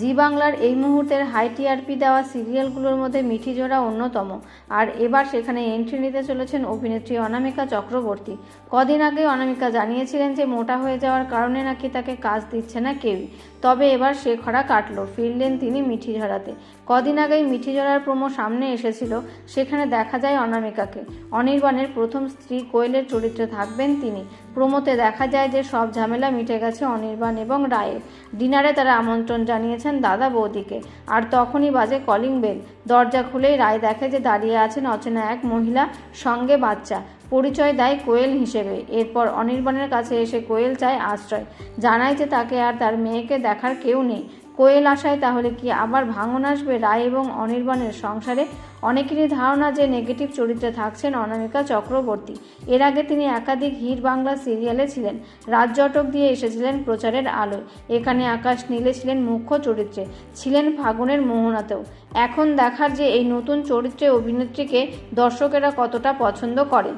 জি বাংলার এই মুহূর্তের হাই টিআরপি দেওয়া সিরিয়ালগুলোর মধ্যে মিঠি জোড়া অন্যতম। আর এবার সেখানে এন্ট্রি নিতে চলেছেন অভিনেত্রী অনামিকা চক্রবর্তী। কদিন আগে অনামিকা জানিয়েছিলেন যে মোটা হয়ে যাওয়ার কারণে নাকি তাকে কাজ দিচ্ছে না কেউই। তবে এবার সে খরা কাটলো, ফিরলেন তিনি মিঠি ঝরাতে কদিন আগেই মিঠি ঝরার প্রমো সামনে এসেছিল, সেখানে দেখা যায় অনামিকাকে। অনির্বাণের প্রথম স্ত্রী কোয়েলের চরিত্রে থাকবেন তিনি। প্রমোতে দেখা যায় যে সব ঝামেলা মিটে গেছে অনির্বাণ এবং রায়ের। ডিনারে তারা আমন্ত্রণ জানিয়েছেন দাদা বৌদিকে। আর তখনই বাজে কলিং বেল। দরজা খুলেই রায় দেখে যে দাঁড়িয়ে আছেন অচেনা এক মহিলা, সঙ্গে বাচ্চা। পরিচয় দেয় কোয়েল হিসেবে। এরপর অনির্বাণের কাছে এসে কোয়েল চায় আশ্রয়। জানায় যে তাকে আর তার মেয়েকে দেখার কেউ নেই। কোয়েল আসায় তাহলে কি আবার ভাঙন আসবে? রায় এবং অনির্বাণের সংসারে অনেকেরই ধারণা যে নেগেটিভ চরিত্রে থাকছেন অনামিকা চক্রবর্তী। এর আগে তিনি একাধিক হিট বাংলা সিরিয়ালে ছিলেন। রাজ জটক দিয়ে এসেছিলেন প্রচারের আলোয়। এখানে আকাশ নীলে ছিলেন মুখ্য চরিত্রে, ছিলেন ফাগুনের মোহনাতেও। এখন দেখার যে এই নতুন চরিত্রে অভিনেত্রীকে দর্শকেরা কতটা পছন্দ করে